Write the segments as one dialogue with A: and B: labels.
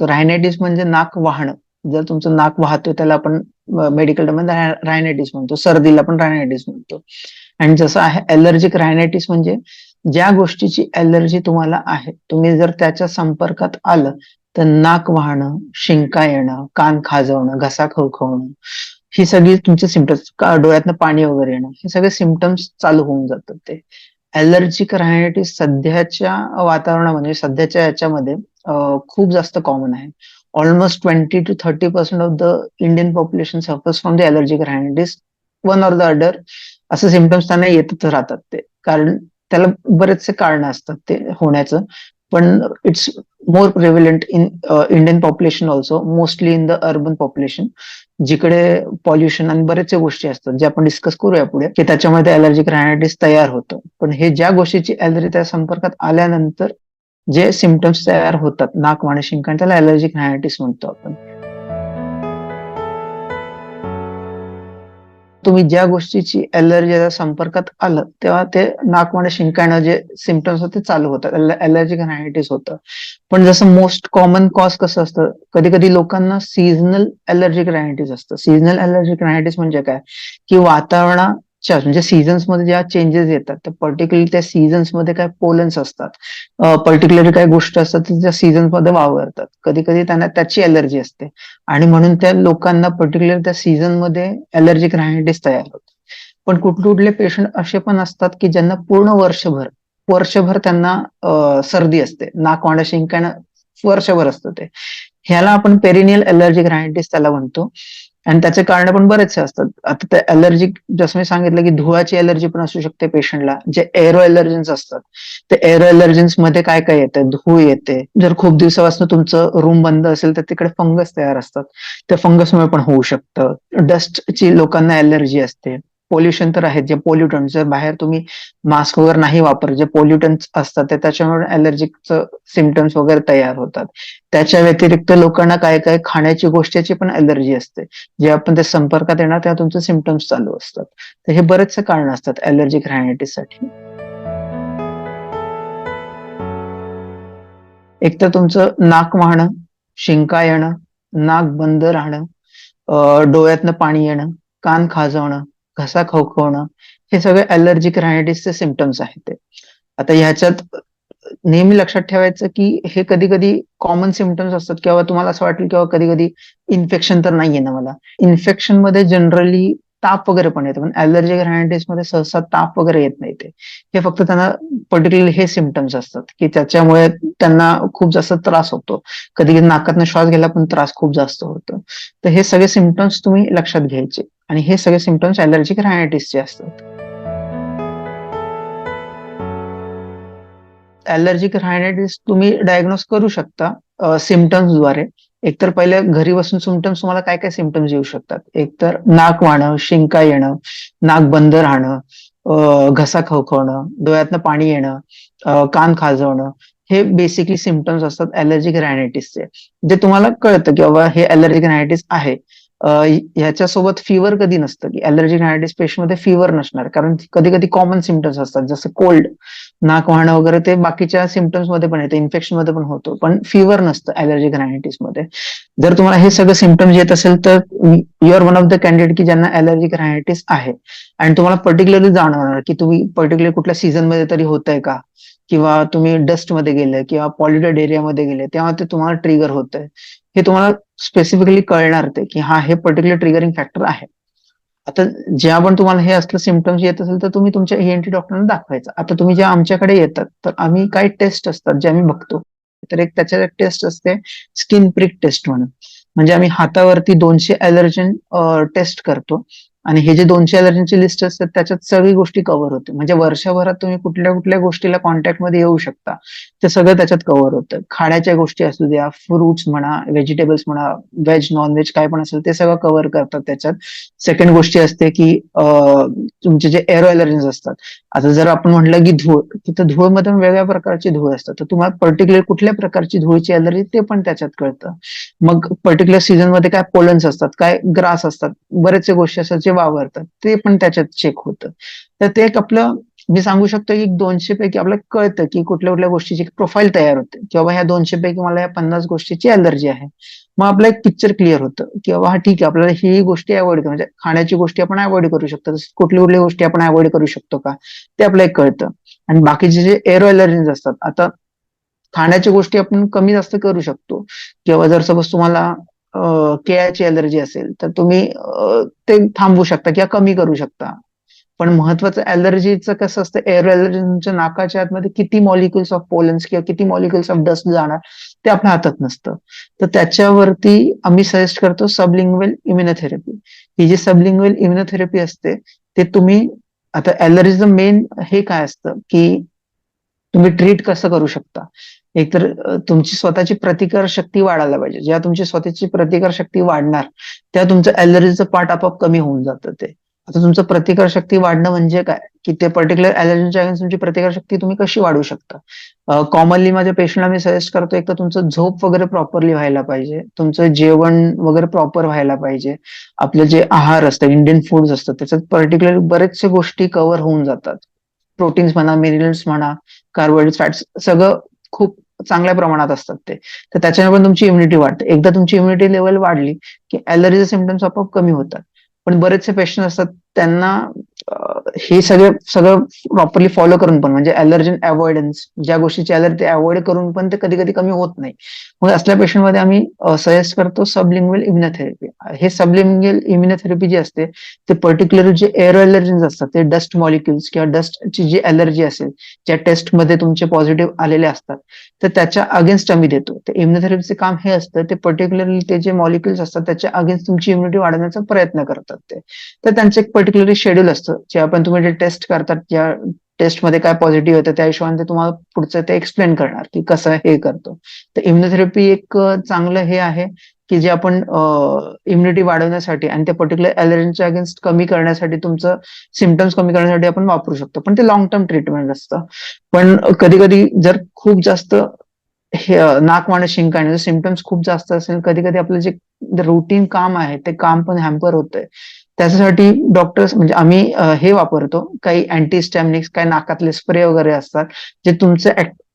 A: तर रायनायटिस म्हणजे नाक वाहणं. जर तुमचं नाक वाहतोय त्याला आपण मेडिकलमध्ये रायनायटिस म्हणतो. सर्दीला पण रायनायटिस म्हणतो. आणि जसं आहे अलर्जिक रायनायटिस म्हणजे ज्या गोष्टीची अलर्जी तुम्हाला आहे तुम्ही जर त्याच्या संपर्कात आलं तर नाक वाहणं शिंका येणं कान खाजवणं घसा खवखवणं ही सगळी तुमचे सिमटम्स डोळ्यातनं पाणी वगैरे येणं हे सगळे सिमटम्स चालू होऊन जातात ते. अलर्जिक रायनायटिस सध्याच्या वातावरणामध्ये सध्याच्या याच्यामध्ये खूप जास्त कॉमन आहे. Almost twenty two thirty percent of the Indian population suffers from the allergic rhinitis one or the other असं सिमटम्स त्यांना येतच राहतात ते. कारण त्याला बरेचसे कारण असतात ते होण्याचं. पण it's more prevalent in Indian population also mostly in the urban population जिकडे पॉल्युशन आणि बरेचसे गोष्टी असतात जे आपण डिस्कस करूया पुढे की त्याच्यामध्ये अलर्जिक रायनायटिस तयार होतं. पण हे ज्या गोष्टीची अलर्जी त्या संपर्कात आल्यानंतर जे सिमटम्स तयार होतात नाक आणि शिंकण त्याला अलर्जिक रायनायटिस म्हणतो आपण. तुम्ही ज्या गोष्टीची अलर्जी संपर्कात आलं तेव्हा ते नाकवाणे शिंकाणं जे सिमटम्स होते चालू होतात. अलर्जिक रायनायटिस होतं. पण जसं मोस्ट कॉमन कॉज कसं असतं कधी कधी लोकांना सीझनल अलर्जिक रायनायटिस असतं. सीझनल अलर्जिक रायनायटिस म्हणजे काय? की वातावरणा म्हणजे सीझन्समध्ये ज्या चेंजेस येतात तर पर्टिक्युलरली त्या सीझन्समध्ये काय पोलन्स असतात. पर्टिक्युलरली काही गोष्ट असतात त्या सीझन्समध्ये वावरतात. कधी कधी त्यांना त्याची अलर्जी असते. आणि म्हणून त्या लोकांना पर्टिक्युलर त्या सीझनमध्ये अलर्जिक रायनायटिस तयार होते. पण कुठले कुठले पेशंट असे पण असतात की ज्यांना पूर्ण वर्षभर वर्षभर त्यांना सर्दी असते. नाक वाणं शिंकाणं वर्षभर असतं ते. ह्याला आपण पेरिनियल अलर्जिक रायनायटिस त्याला म्हणतो. आणि त्याचे कारण पण बरेचसे असतात. आता ते अलर्जी जसं मी सांगितलं की धुवाची अलर्जी पण असू शकते पेशंटला जे एरो अलर्जन्स असतात. ते एरो अलर्जन्समध्ये काय काय येते? धूळ येते. जर खूप दिवसापासून तुमचं रूम बंद असेल तर तिकडे फंगस तयार असतात. त्या फंगसमुळे पण होऊ शकतं. डस्टची लोकांना अलर्जी असते. पोल्युशन तर आहेत जे पोल्युटन जर बाहेर तुम्ही मास्क वगैरे नाही वापर जे पोल्युटन्स असतात ते त्याच्यामुळे अलर्जिकचं सिमटम्स वगैरे तयार होतात. त्याच्या व्यतिरिक्त लोकांना काय काय खाण्याची गोष्टीची पण अलर्जी असते. जे आपण ते संपर्कात येणार तेव्हा तुमचे सिमटम्स चालू असतात. तर हे बरेचसे कारण असतात अलर्जिक रायनायटिससाठी एक तर तुमचं नाक वाहणं शिंका येणं नाक बंद राहणं डोळ्यातनं पाणी येणं कान खाजवणं घसा खवखवणं हे सगळे अलर्जिक रायनायटिसचे सिमटम्स आहेत ते. आता ह्याच्यात नेहमी लक्षात ठेवायचं की हे कधी कधी कॉमन सिमटम्स असतात किंवा तुम्हाला असं वाटेल किंवा कधी कधी इन्फेक्शन तर नाहीये ना मला. इन्फेक्शनमध्ये जनरली ताप वगैरे पण येतो. पण अलर्जिक रायनायटिसमध्ये सहसा ताप वगैरे येत नाही ते. हे फक्त त्यांना पर्टिक्युलर हे सिमटम्स असतात की त्याच्यामुळे त्यांना खूप जास्त त्रास होतो. कधी कधी नाकातनं श्वास घ्यायला पण त्रास खूप जास्त होतो. तर हे सगळे सिमटम्स तुम्ही लक्षात घ्यायचे. आणि हे सगळे सिमटम्स अलर्जिक रायनायटिसचे असतात. अलर्जिक रायनायटिस तुम्ही डायग्नोस करू शकता सिमटम्सद्वारे. एकतर पहिले घरी बसून सिमटम्स तुम्हाला काय काय सिमटम्स येऊ शकतात? एकतर नाक वाहणं शिंका येणं नाक बंद राहणं घसा खवखवणं डोळ्यातनं पाणी येणं कान खाजवणं हे बेसिकली सिमटम्स असतात अलर्जिक रायनायटिसचे जे तुम्हाला कळतं की बाबा हे अलर्जिक रायनायटिस आहे. ह्याच्यासोबत फिवर कधी नसतं. की अलर्जिक रायनायटिस पेशंटमध्ये फिवर नसणार. कारण कधी कधी कॉमन सिमटम्स असतात. जसं कोल्ड नाक वाहणं वगैरे ते बाकीच्या सिमटम्समध्ये पण येतं. इन्फेक्शनमध्ये पण होतो. पण फिवर नसतं अलर्जिक रायनायटिसमध्ये. जर तुम्हाला हे सगळं सिमटम्स येत असेल तर your one of the candidate की ज्यांना अलर्जिक रायनायटिस आहे. आणि तुम्हाला पर्टिक्युलरली जाणवणार की तुम्ही पर्टिक्युलर कुठल्या सीझनमध्ये तरी होत आहे का? किंवा तुम्ही डस्टमध्ये गेले किंवा पॉल्युटेड एरियामध्ये गेले तेव्हा ते तुम्हाला ट्रिगर होत आहे हे तुम्हाला स्पेसिफिकली कळणार ते की हा हे पर्टिक्युलर ट्रिगरिंग फॅक्टर आहे. आता ज्या पण तुम्हाला हे असलं सिमटम्स येत असेल तर तुम्ही तुमच्या ईएनटी डॉक्टरना दाखवायचं. आता तुम्ही ज्या आमच्याकडे येतात तर आम्ही काही टेस्ट असतात जे आम्ही बघतो. तर एक त्याच्यात एक टेस्ट असते स्किन प्रिक टेस्ट म्हणून. म्हणजे आम्ही हातावरती दोनशे अलर्जन टेस्ट करतो. आणि हे जे दोनशे अलर्जनची लिस्ट असतात त्याच्यात सगळी गोष्टी कव्हर होते. म्हणजे वर्षभरात तुम्ही कुठल्या कुठल्या गोष्टीला कॉन्टॅक्टमध्ये येऊ शकता. ते सगळं त्याच्यात कव्हर होतं. खाण्याच्या गोष्टी असू द्या फ्रुट्स म्हणा व्हेजिटेबल्स म्हणा व्हेज नॉन व्हेज काय पण असेल ते सगळं कव्हर करतात त्याच्यात. सेकंड गोष्टी असते की तुमचे जे एरो अलर्जन्स असतात. आता जर आपण म्हटलं की धूळ तिथं धूळमध्ये वेगळ्या प्रकारची धूळ असतात. तर तुम्हाला पर्टिक्युलर कुठल्या प्रकारची धूळची अलर्जी ते पण त्याच्यात कळतं. मग पर्टिक्युलर सीझनमध्ये काय पोलन्स असतात काय ग्रास असतात बरेचसे गोष्टी असतात जे वावरतात ते पण त्याच्यात चेक होतं. तर ते एक आपलं मी सांगू शकतो की दोनशे पैकी आपल्याला कळतं की कुठल्या कुठल्या गोष्टीची प्रोफाईल तयार होते. की ह्या दोनशे पैकी मला या पन्नास गोष्टीची अलर्जी आहे. मग आपलं एक पिक्चर क्लिअर होतं की बाबा हा ठीक आहे आपल्याला ही गोष्टी अवॉइड म्हणजे खाण्याची गोष्टी आपण अवॉइड करू शकतो कुठल्या कुठल्या गोष्टी आपण अवॉइड करू शकतो का ते आपल्याला एक कळतं. आणि बाकीचे जे एरो अलर्जीज असतात आता खाण्याच्या गोष्टी आपण कमी जास्त करू शकतो. किंवा जर सपोज तुम्हाला केळ्याची अलर्जी असेल तर तुम्ही ते थांबवू शकता किंवा कमी करू शकता. पण महत्वाचं अलर्जीचं कसं असतं एअर अलर्जीच्या नाकाच्या आतमध्ये किती मॉलिक्युल्स ऑफ पोलन्स किंवा किती मॉलिक्युल्स ऑफ डस्ट जाणार ते आपल्या हातात नसतं. तर त्याच्यावरती आम्ही सजेस्ट करतो सबलिंग्वेल इम्युनोथेरपी ही जी सबलिंग्वेल इम्युनोथेरपी असते ते तुम्ही आता अलर्जीचं मेन हे काय असतं की तुम्ही ट्रीट कसं करू शकता? एकतर तुमची स्वतःची प्रतिकार शक्ती वाढायला पाहिजे. ज्या तुमची स्वतःची प्रतिकार शक्ती वाढणार त्या तुमचं अलर्जीचं पार्ट आपोआप कमी होऊन जातं ते. आता तुमचं प्रतिकार शक्ती वाढणं म्हणजे काय? की ते पर्टिक्युलर अलर्जीच्या अगेन्स्ट तुमची प्रतिकार शक्ती तुम्ही कशी वाढवू शकता? कॉमनली माझ्या पेशंटला मी सजेस्ट करतो एक तर तुमचं झोप वगैरे प्रॉपरली व्हायला पाहिजे. तुमचं जेवण वगैरे प्रॉपर व्हायला पाहिजे. आपलं जे आहार असतं इंडियन फूड्स असतं त्याच्यात पर्टिक्युलर बरेचसे गोष्टी कव्हर होऊन जातात. प्रोटीन्स म्हणा मिनरल्स म्हणा कार्बोहायड्रेट फॅट्स सगळं खूप चांगल्या प्रमाणात असतात ते. तर त्याच्याने पण तुमची इम्युनिटी वाढते. एकदा तुमची इम्युनिटी लेवल वाढली की अलर्जीचे सिमटम्स आपोआप कमी होतात. पण बरेचसे पेशंट असतात त्यांना हे सगळे सगळं प्रॉपरली फॉलो करून पण म्हणजे अलर्जन अवॉइडन्स ज्या गोष्टीची अलर्जी अवॉइड करून पण ते कधी कधी कमी होत नाही. मग असल्या पेशंटमध्ये आम्ही सजेस्ट करतो सबलिंग्वेल इम्युनोथेरपी हे सबलिंग्वेल इम्युनोथेरपी जी असते ते पर्टिक्युलर जे एअर अलर्जन्स असतात ते डस्ट मॉलिक्युल्स किंवा डस्टची जी अलर्जी असेल ज्या टेस्टमध्ये तुमचे पॉझिटिव्ह आलेले असतात तर त्याच्या अगेन्स्ट आम्ही देतो. ते इम्युनोथेरपीचे काम हे असतं ते पर्टिक्युलरली ते जे मॉलिक्युल्स असतात त्याच्या अगेन्स्ट तुमची इम्युनिटी वाढवण्याचा प्रयत्न करतात ते. तर त्यांचे एक पर्टिक्युलर शेड्यूल असतं. जे आपण तुम्ही जे टेस्ट करतात ज्या टेस्टमध्ये काय पॉझिटिव्ह येतं त्या हिशोबाने ते तुम्हाला पुढचं ते एक्सप्लेन करणार की कसं हे करतो. तर इम्युनोथेरपी एक चांगलं हे आहे की जे आपण इम्युनिटी वाढवण्यासाठी आणि ते पर्टिक्युलर अलर्जीच्या अगेन्स्ट कमी करण्यासाठी तुमचं सिमटम्स कमी करण्यासाठी आपण वापरू शकतो. पण ते लॉंग टर्म ट्रीटमेंट असतं. पण कधी कधी जर खूप जास्त हे नाक वाणं शिंकाने सिमटम्स खूप जास्त असेल कधी कधी आपलं जे रुटीन काम आहे ते काम पण हॅम्पर होतंय. त्याच्यासाठी डॉक्टर्स म्हणजे आम्ही हे वापरतो. काही अँटीस्टॅमिक्स काही नाकातले स्प्रे वगैरे असतात जे तुमचे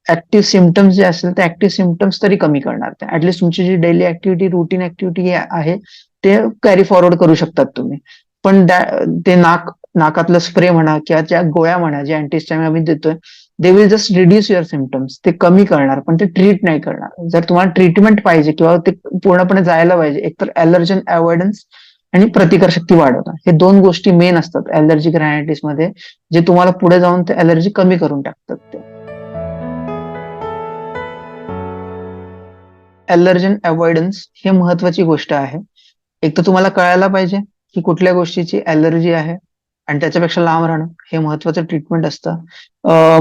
A: ऍक्टिव्ह सिमटम्स जे असेल ते ऍक्टिव्ह सिमटम्स तरी कमी करणार ते. ऍटलीस्ट तुमची जी डेली ऍक्टिव्हिटी रुटीन ऍक्टिव्हिटी आहे ते कॅरी फॉरवर्ड करू शकतात तुम्ही. पण ते नाक नाकातलं स्प्रे म्हणा किंवा ज्या गोळ्या म्हणा जे अँटीस्टॅमिक आम्ही देतोय they will just reduce your symptoms ते कमी करणार पण ते ट्रीट नाही करणार. जर तुम्हाला ट्रीटमेंट पाहिजे किंवा ते पूर्णपणे जायला पाहिजे एकतर अलर्जन अवॉइडन्स आणि प्रतिकारशक्ती वाढवणं हे दोन गोष्टी मेन असतात. अलर्जिक रायनायटिसमध्ये जे तुम्हाला पुढे जाऊन ते अलर्जी कमी करून टाकतात ते. अलर्जन अवॉइडन्स हे महत्वाची गोष्ट आहे. एक तर तुम्हाला कळायला पाहिजे की कुठल्या गोष्टीची अलर्जी आहे आणि त्याच्यापेक्षा लांब राहणं हे महत्वाचं ट्रीटमेंट असतं.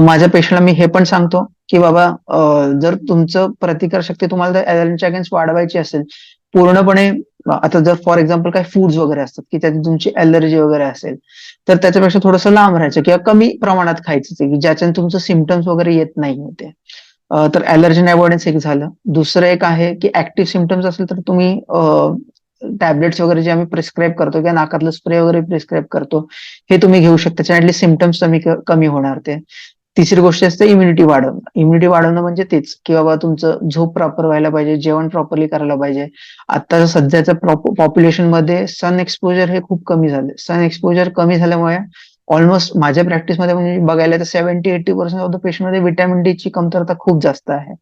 A: माझ्या पेशंटला मी हे पण सांगतो की बाबा जर तुमचं प्रतिकारशक्ती तुम्हाला अलर्जीच्या अगेन्स्ट वाढवायची असेल पूर्णपणे आता जर फॉर एक्झाम्पल काही फूड्स वगैरे असतात की त्याची तुमची अलर्जी वगैरे असेल तर त्याच्यापेक्षा थोडंसं लांब राहायचं किंवा कमी प्रमाणात खायचं की ज्याच्याने तुमचं सिमटम्स वगैरे येत नाही होते तर अलर्जन अवॉइडन्स एक झालं. दुसरं एक आहे की ऍक्टिव्ह सिमटम्स असेल तर तुम्ही टॅबलेट्स वगैरे जे आम्ही प्रिस्क्राईब करतो किंवा नाकातलं स्प्रे वगैरे प्रिस्क्राईब करतो हे तुम्ही घेऊ शकता. त्याच्याने सिमटम्स कमी कमी होणार ते. तिसरी गोष्ट असते इम्युनिटी वाढवणं. इम्युनिटी वाढवणं म्हणजे तेच की बाबा तुमचं झोप प्रॉपर व्हायला पाहिजे जेवण प्रॉपरली करायला पाहिजे. आता सध्याच्या पॉप्युलेशनमध्ये सन एक्सपोजर हे खूप कमी झाले सन एक्सपोजर कमी झाल्यामुळे ऑलमोस्ट माझ्या प्रॅक्टिसमध्ये म्हणजे बघायला तर seventy eighty percent of the पेशंटमध्ये vitamin D ची कमतरता खूप जास्त आहे.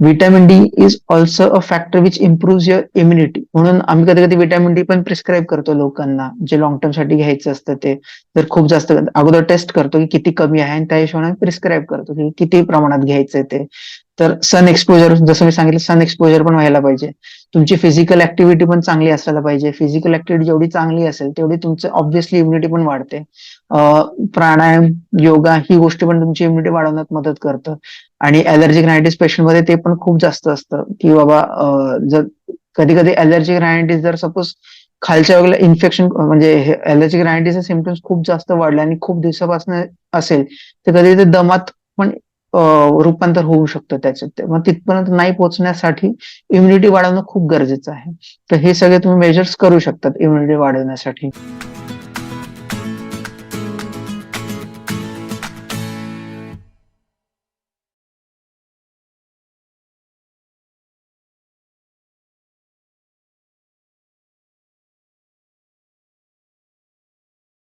A: Vitamin D is also a factor which improve your immunity म्हणून आम्ही कधी कधी व्हिटॅमिन डी पण प्रिस्क्राईब करतो लोकांना जे लॉंग टर्मसाठी घ्यायचं असतं ते. जर खूप जास्त अगोदर टेस्ट करतो की किती कमी आहे आणि त्या हिशोबाने प्रिस्क्राईब करतो की किती प्रमाणात घ्यायचंय ते. तर सन एक्सपोजर जसं मी सांगितलं सन एक्सपोजर पण व्हायला पाहिजे. तुमची फिजिकल ऍक्टिव्हिटी पण चांगली असायला पाहिजे. फिजिकल ऍक्टिव्हिटी जेवढी चांगली असेल तेवढी तुमचं ऑब्व्हियसली इम्युनिटी पण वाढते. प्राणायाम योगा ही गोष्टी पण तुमची इम्युनिटी वाढवण्यात मदत करतं. आणि अलर्जिक रायनायटिस पेशंटमध्ये ते पण खूप जास्त असतं. की बाबा जर कधी कधी अलर्जिक रायनायटिस जर सपोज खालच्या वेळेला इन्फेक्शन म्हणजे अलर्जिक रायनायटिसचे सिमटम्स खूप जास्त वाढले आणि खूप दिवसापासून असेल तर कधी ते दमात पण रूपांतर होऊ शकतं त्याच्यात मग तिथपर्यंत नाही पोहोचण्यासाठी इम्युनिटी वाढवणं खूप गरजेचं आहे. तर हे सगळे तुम्ही मेजर्स करू शकतात इम्युनिटी वाढवण्यासाठी.